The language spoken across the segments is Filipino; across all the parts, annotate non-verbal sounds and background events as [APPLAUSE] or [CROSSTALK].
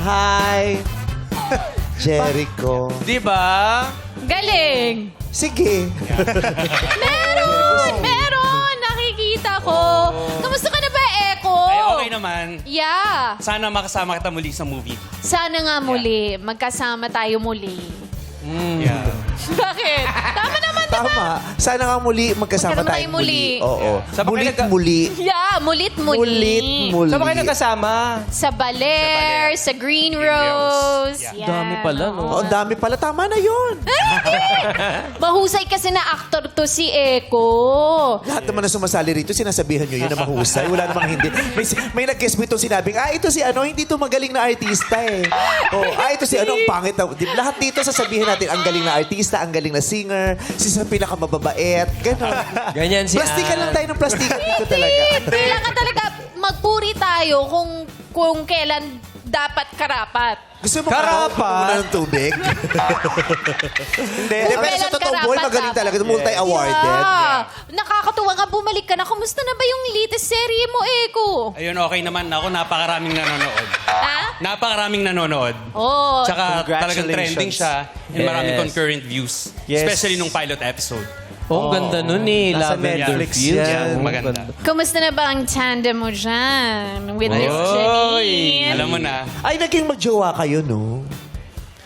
Hi! [LAUGHS] Jericho. Di ba? Galing! Sige. Meron! Meron! Nakikita ko. Kamusta ka na ba, Eko? Ay, okay naman. Yeah. Sana makasama kita muli sa movie. Sana nga muli. Magkasama tayo muli. Yeah. [LAUGHS] Bakit? Tama ba? Tama. Sana nga muli magkasama Magkasama tayo tayo muli. Oo. Ba kayo Mulit muli. Yeah, mulit muli. Mulit muli. Saan ba kayo nagkasama? Sa Baler, sa Green Rose. Yeah. Dami pala, no? Oh, ang dami pala. Tama na yun. [LAUGHS] Mahusay kasi na actor to si Eko. Lahat naman na sumasali rito, sinasabihan nyo yun na mahusay. Wala namang hindi. May, may nag-guess mo itong sinabing, ah, ito si ano, hindi to magaling na artista eh. Oh, ah, ito si ano, ang pangit na. Di- Lahat dito sasabihin natin, ang galing na artista, ang galing na singer, si sa pinakamababait, gano'n. Ganyan si Plastikan lang tayo ng plastikan dito talaga. Kailangan talaga magpuri tayo kung kung kailan dapat karapat. Gusto mo Karapat. karapat muna ng tubig? [LAUGHS] Hindi. Hindi, pero sa Kailan totoo karapat boy, magaling dapat? talaga. Multi-awarded. Yeah. Nakakatuwa nga bumalik ka na. Kumusta na ba yung latest serye mo, Eko? Ayun, okay naman ako. Napakaraming nanonood. Ha? Napakaraming nanonood. Oh, Tsaka talagang Congratulations. trending siya and maraming Yes. concurrent views. Yes. Especially nung pilot episode. Oh, ang ganda nun eh. Nasa Lavender Netflix Fields. yan. Oh, Maganda. kumusta na ba ang tandem mo dyan? With Miss! Janine? Alam mo na, Ay, naging magjowa kayo, no?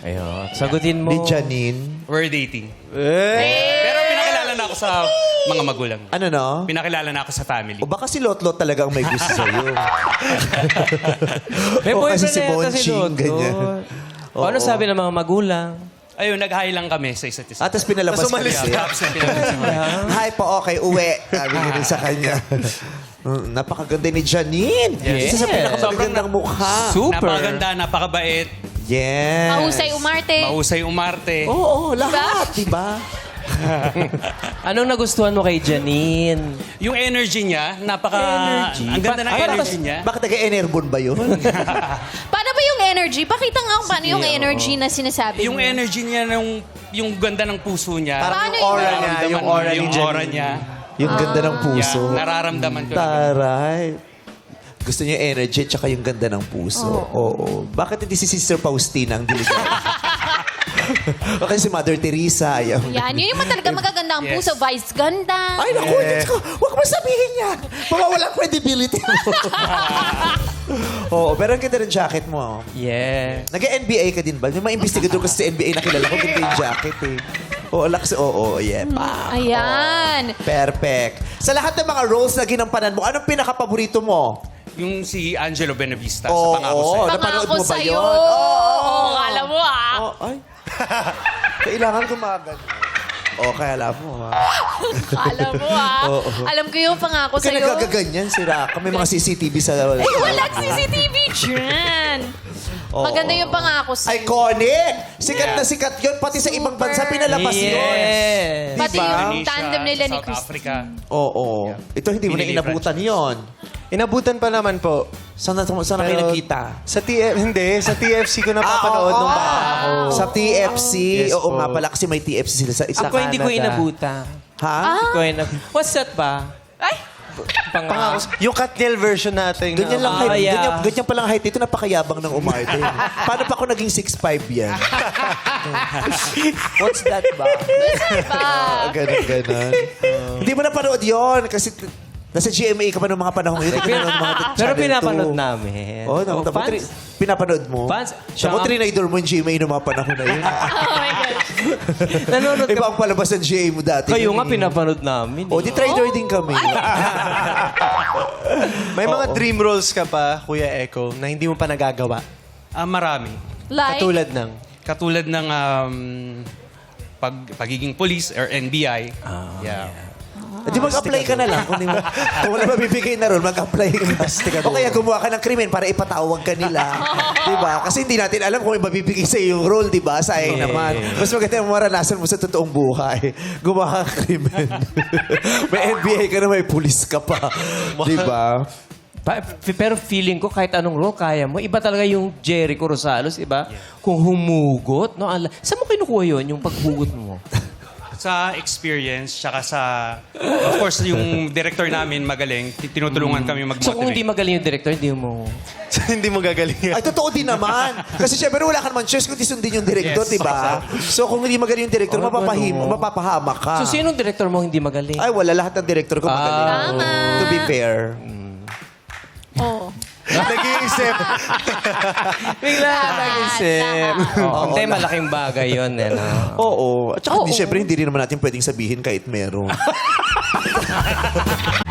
Ayun. Sagutin mo. Ni Janine. we're dating. Eh. Pero pinakilala na ako sa mga magulang. Ano no? Pinakilala na ako sa family. O baka si Lotlot talaga ang may gusto sa'yo. May O kasi boyfriend si na yata Bonching, Lotto. ganyan. O, ano sabi ng mga magulang? Ayun, nag-hi lang kami sa isa't isa. At tapos pinalabas Tapos ka umalis [LAUGHS] ko. Hi po, okay, uwi. Sabi niya rin sa kanya. [LAUGHS] Mm, Napakaganda ni Janine. Yes. Isa sa pinakamagandang mukha. Super. Napakaganda, napakabait, Yes. Mahusay umarte. mahusay umarte. Oo, lahat, di ba? [LAUGHS] Anong nagustuhan mo kay Janine? Yung energy niya, napaka... Energy? Ang ganda ng Ba- energy niya. Bakit taga-enerbon ba yun? Paano energy? Pakita nga kung paano yung energy na sinasabi Yung mo. energy niya, yung, yung ganda ng puso niya. Parang Paano yung aura niya, yung aura mo, ni yung aura niya. Yung ganda ng puso. Yeah, nararamdaman ko. na. Taray. Gusto niya yung energy at saka yung ganda ng puso. Oo. Bakit hindi si Sister Faustina ang [LAUGHS] o kasi si Mother Teresa. Ayaw. Yan, yun yung talaga magaganda ang Yes. puso. Vice ganda. Ay, naku, Diyos ko. Huwag mo sabihin yan. Mawawala ang credibility mo. [LAUGHS] Oo, pero ang ganda ng jacket mo. oh. Yeah. Nag-NBA ka din ba? May mga investigador kasi sa NBA nakilala ko, ganda yung jacket eh. Oo, lakas. Oo, yeah. Pa. Ayan. Perfect. Sa lahat ng mga roles na ginampanan mo, anong pinaka-paborito mo? Yung si Angelo Benavista Oo, sa Pangako Sa'yo. oo. Napanood Pangako mo ba sa'yo. yun? Oo. Oo, alam mo ah. Oh, ay. [LAUGHS] Kailangan kumagan. Oh, kaya alam mo, ha? [LAUGHS] Alam mo ah. Oo. Alam ko yung pangako Kaya sa'yo. nagkagaganyan si Raka. May mga CCTV sa... [LAUGHS] Ay, walang CCTV dyan. Oo. Maganda yung pangako sa'yo. Iconic! Sikat na sikat yun. Pati sa ibang bansa pinalabas yun. Yes. Pati Diba? yung Indonesia, tandem nila ni South Chris. Africa. Oo. Ito hindi mo na Pinili inabutan yon. Inabutan pa naman po. Saan na, saan na kayo Pero nakita? Sa TF, hindi. Sa TFC ko napapanood Ah, nung bata ako. Sa TFC. Yes oo po. nga pala kasi may TFC sila sa isa. Ako hindi ko Canada. inabuta. Ha? Hindi ko inab- What's that ba? Ay, Pangako. Yung Katniel version natin. Ganyan lang Ah, height. yeah. Ganyan, ganyan pa lang height. Ito napakayabang ng umarte. [LAUGHS] Paano pa ako naging 6'5 yan? [LAUGHS] What's that ba? ba? [LAUGHS] Ah, ganun, ganun. Hindi mo napanood yon kasi t- nasa GMA ka pa noong mga panahon yun. Pinanood mga t- [LAUGHS] Pero Channel pinapanood 2. namin. Oh, no, Oh, tapos fans. tri- pinapanood mo? Fans. Siya mo, nga- trinidor mo yung GMA noong mga panahon na yun. [LAUGHS] Oh my God. [LAUGHS] Nanonood Iba ka. ang palabas ng GMA mo dati. Kayo nga eh. pinapanood namin. O, di trader din kami. May mga dream roles ka pa, Kuya Echo, na hindi mo pa nagagawa. Ah, marami. Like, Katulad ng... Katulad ng um, pag, pagiging police or NBI. Ah, yeah. Di mag-apply ka na lang. Kung, di mo, [LAUGHS] kung wala mabibigay na ron, mag-apply ka. o kaya gumawa ka ng krimen para ipatawag ka nila. [LAUGHS] di ba? Kasi hindi natin alam kung may mabibigay sa yung role, di ba? Sayang naman. Mas maganda yung maranasan mo sa totoong buhay. Gumawa ka ng krimen. [LAUGHS] may NBA ka na, may pulis ka pa. di ba? Pa- pero feeling ko kahit anong role kaya mo. Iba talaga yung Jericho Rosales, iba? Kung humugot, no? Ala- Saan mo kinukuha yun, yung paghugot mo? Sa experience, tsaka sa, of course, yung director namin magaling, ti- tinutulungan kami mag-motivate. So kung hindi magaling yung director, hindi mo... [LAUGHS] hindi mo gagaling. Ay, totoo din naman. Kasi syempre wala ka naman choice kundi sundin yung director, Yes. di ba? So kung hindi magaling yung director, Oh, mapapahim, ganun. mapapahamak ka. So sinong director mo hindi magaling? Ay, wala. Lahat ng director ko magaling. Ah. Tama. To be fair. Nag-iisip. Bigla nag-isip. Oo, hindi, malaking bagay yun. Eh, no? Oo. At saka, hindi, syempre, hindi rin naman natin pwedeng sabihin kahit meron. [LAUGHS]